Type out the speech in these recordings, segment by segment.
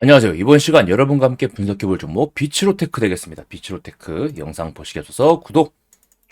안녕하세요. 이번 시간 여러분과 함께 분석해볼 종목 비츠로테크 되겠습니다. 비츠로테크 영상 보시기 앞서서 구독,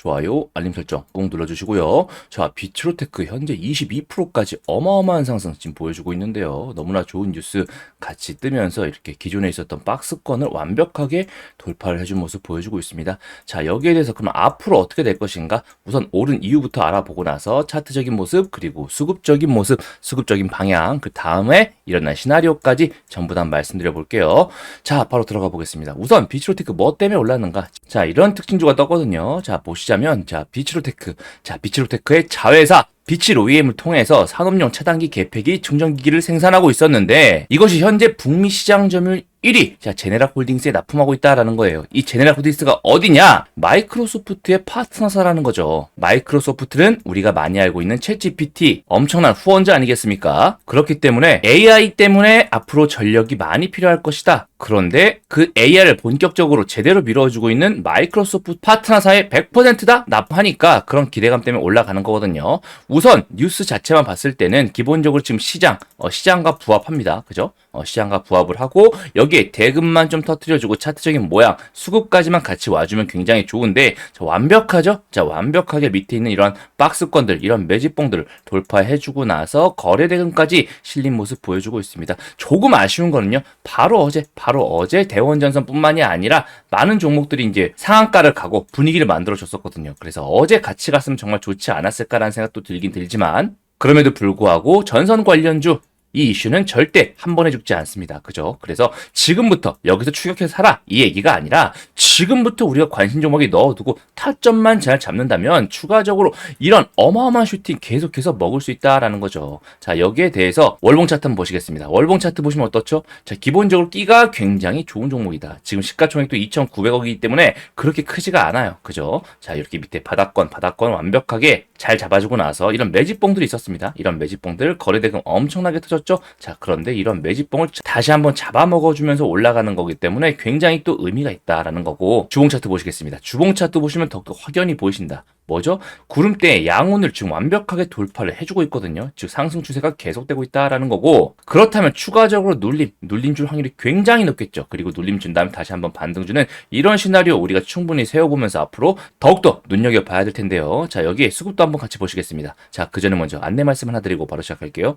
좋아요, 알림 설정 꼭 눌러주시고요. 자, 비츠로테크 현재 22%까지 어마어마한 상승 지금 보여주고 있는데요. 너무나 좋은 뉴스 같이 뜨면서 이렇게 기존에 있었던 박스권을 완벽하게 돌파를 해준 모습 보여주고 있습니다. 자, 여기에 대해서 그럼 앞으로 어떻게 될 것인가? 우선 오른 이유부터 알아보고 나서 차트적인 모습, 그리고 수급적인 모습, 수급적인 방향, 그 다음에 일어난 시나리오까지 전부 다 말씀드려 볼게요. 자, 바로 들어가 보겠습니다. 우선 비츠로테크 뭐 때문에 올랐는가? 자, 이런 특징주가 떴거든요. 자, 보시자 면, 자, 비츠로테크. 자, 비츠로테크의 자회사. 비치 OEM을 통해서 산업용 차단기 개폐기 충전기기를 생산하고 있었는데 이것이 현재 북미 시장 점유율 1위 자 제네랄 홀딩스에 납품하고 있다라는 거예요. 이 제네랄 홀딩스가 어디냐? 마이크로소프트의 파트너사라는 거죠. 마이크로소프트는 우리가 많이 알고 있는 챗GPT 엄청난 후원자 아니겠습니까? 그렇기 때문에 AI 때문에 앞으로 전력이 많이 필요할 것이다. 그런데 그 AI를 본격적으로 제대로 밀어주고 있는 마이크로소프트 파트너사의 100%다 납하니까 그런 기대감 때문에 올라가는 거거든요. 우선 뉴스 자체만 봤을 때는 기본적으로 지금 시장, 어, 시장과 부합합니다. 그죠? 어, 시장과 부합을 하고 여기에 대금만 좀 터트려주고 차트적인 모양, 수급까지만 같이 와주면 굉장히 좋은데 자, 완벽하죠? 자 완벽하게 밑에 있는 이런 박스권들, 이런 매집봉들을 돌파해주고 나서 거래 대금까지 실린 모습 보여주고 있습니다. 조금 아쉬운 거는요. 바로 어제, 바로 어제 대원전선뿐만이 아니라 많은 종목들이 이제 상한가를 가고 분위기를 만들어줬었거든요. 그래서 어제 같이 갔으면 정말 좋지 않았을까라는 생각도 들긴 들지만 그럼에도 불구하고 전선 관련주 이 이슈는 절대 한 번에 죽지 않습니다. 그죠? 그래서 지금부터 여기서 추격해서 살아 이 얘기가 아니라 지금부터 우리가 관심 종목에 넣어두고 타점만 잘 잡는다면 추가적으로 이런 어마어마한 슈팅 계속해서 먹을 수 있다라는 거죠. 자 여기에 대해서 월봉 차트 한번 보시겠습니다. 월봉 차트 보시면 어떻죠? 자 기본적으로 끼가 굉장히 좋은 종목이다. 지금 시가총액도 2,900억이기 때문에 그렇게 크지가 않아요. 그죠? 자 이렇게 밑에 바닥권 바닥권 완벽하게 잘 잡아주고 나서 이런 매집봉들이 있었습니다. 이런 매집봉들 거래대금 엄청나게 터졌죠. 자 그런데 이런 매집봉을 다시 한번 잡아먹어주면서 올라가는 거기 때문에 굉장히 또 의미가 있다라는 거고 주봉 차트 보시겠습니다. 주봉 차트 보시면 더욱더 확연히 보이신다. 뭐죠? 구름대의 양온을 지금 완벽하게 돌파를 해주고 있거든요. 즉 상승 추세가 계속되고 있다라는 거고 그렇다면 추가적으로 눌림, 눌림 줄 확률이 굉장히 높겠죠. 그리고 눌림 준 다음에 다시 한번 반등 주는 이런 시나리오 우리가 충분히 세워보면서 앞으로 더욱더 눈여겨봐야 될 텐데요. 자 여기에 수급도 한번 같이 보시겠습니다. 자 그 전에 먼저 안내 말씀 하나 드리고 바로 시작할게요.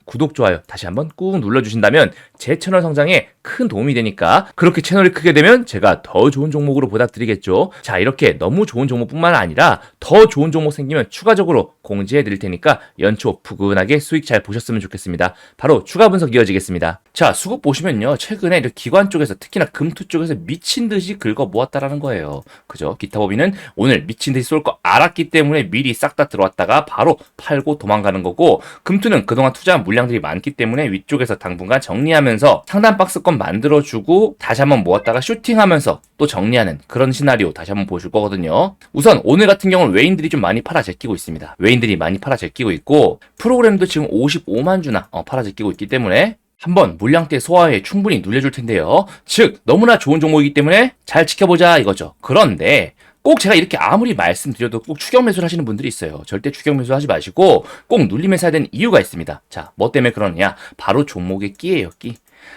구독 좋아요 다시 한번 꾹 눌러주신다면 제 채널 성장에 큰 도움이 되니까 그렇게 채널이 크게 되면 제가 더 좋은 종목으로 보답드리겠죠. 자 이렇게 너무 좋은 종목뿐만 아니라 더 좋은 종목 생기면 추가적으로 공지해 드릴 테니까 연초 푸근하게 수익 잘 보셨으면 좋겠습니다. 바로 추가 분석 이어지겠습니다. 자 수급 보시면요 최근에 이렇게 기관 쪽에서 특히나 금투 쪽에서 미친 듯이 긁어 모았다라는 거예요. 그죠? 기타 법인은 오늘 미친 듯이 쏠 거 알았기 때문에 미리 싹 다 들어왔다가 바로 팔고 도망가는 거고 금투는 그동안 투자한 물 량들이 많기 때문에 위쪽에서 당분간 정리하면서 상단 박스권 만들어주고 다시 한번 모았다가 슈팅하면서 또 정리하는 그런 시나리오 다시 한번 보여줄 거거든요. 우선 오늘 같은 경우는 외인들이 좀 많이 팔아 제끼고 있습니다. 외인들이 많이 팔아 제끼고 있고 프로그램도 지금 55만 주나 어, 팔아 제끼고 있기 때문에 한번 물량대 소화에 충분히 눌려줄 텐데요. 즉 너무나 좋은 종목이기 때문에 잘 지켜보자 이거죠. 그런데 꼭 제가 이렇게 아무리 말씀드려도 꼭 추격 매수를 하시는 분들이 있어요. 절대 추격 매수 하지 마시고 꼭 눌리면서 해야 되는 이유가 있습니다. 자, 뭐 때문에 그러느냐? 바로 종목의 끼예요, 끼.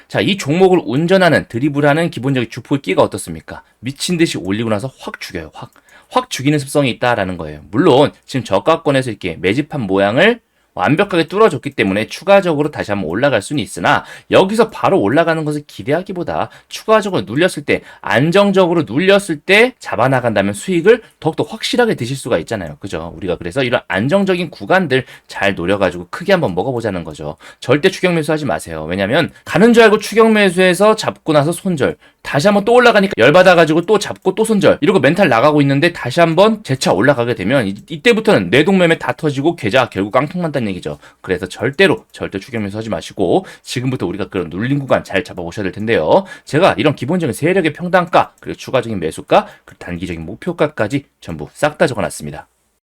자, 이 종목을 운전하는 드리블하는 기본적인 주포의 끼가 어떻습니까? 미친 듯이 올리고 나서 확 죽여요, 확. 확 죽이는 습성이 있다라는 거예요. 물론 지금 저가권에서 이렇게 매집한 모양을 완벽하게 뚫어줬기 때문에 추가적으로 다시 한번 올라갈 수는 있으나 여기서 바로 올라가는 것을 기대하기보다 추가적으로 눌렸을 때 안정적으로 눌렸을 때 잡아나간다면 수익을 더욱더 확실하게 드실 수가 있잖아요. 그죠? 우리가 그래서 이런 안정적인 구간들 잘 노려가지고 크게 한번 먹어보자는 거죠. 절대 추격 매수하지 마세요. 왜냐면 가는 줄 알고 추격 매수해서 잡고 나서 손절 다시 한번 또 올라가니까 열받아가지고 또 잡고 또 손절 이러고 멘탈 나가고 있는데 다시 한번 재차 올라가게 되면 이, 이때부터는 내동매매 다 터지고 계좌 결국 깡통 난다는 얘기죠. 그래서 절대로 절대 추격매수 하지 마시고 지금부터 우리가 그런 눌린 구간 잘 잡아보셔야 될 텐데요. 제가 이런 기본적인 세력의 평단가 그리고 추가적인 매수가 그리고 단기적인 목표가까지 전부 싹 다 적어놨습니다.